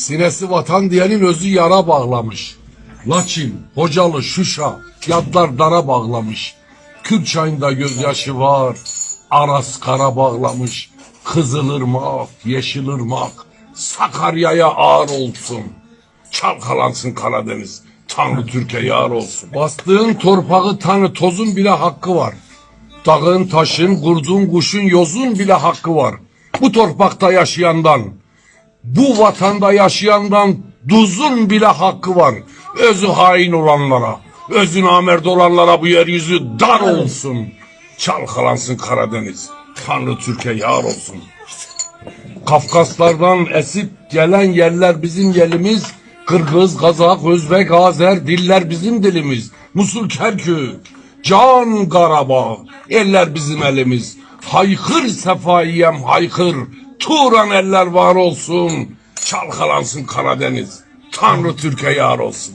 Sinesi vatan diyenin özü yara bağlamış. Laçin, Hocalı, Şuşa, yadlar dara bağlamış. Kürt çayında gözyaşı var, Aras kara bağlamış. Kızılırmak, Yeşilırmak, Sakarya'ya ağır olsun. Çalkalansın Karadeniz, Tanrı Türkiye yar olsun. Bastığın torpağı tanı tozun bile hakkı var. Dağın, taşın, kurdun, kuşun, yozun bile hakkı var. Bu torpakta yaşayandan, bu vatanda yaşayandan duzun bile hakkı var. Özü hain olanlara, özü namert olanlara bu yeryüzü dar olsun. Çalkalansın Karadeniz. Tanrı Türkiye yar olsun. Kafkaslardan esip gelen yerler bizim yerimiz. Kırgız, Kazak, Özbek, Azer diller bizim dilimiz. Musul, Kerkük, Can Karabağ, eller bizim elimiz. Haykır sefaiyem haykır, Turan eller var olsun. Çalkalansın Karadeniz, Tanrı Türkiye yar olsun.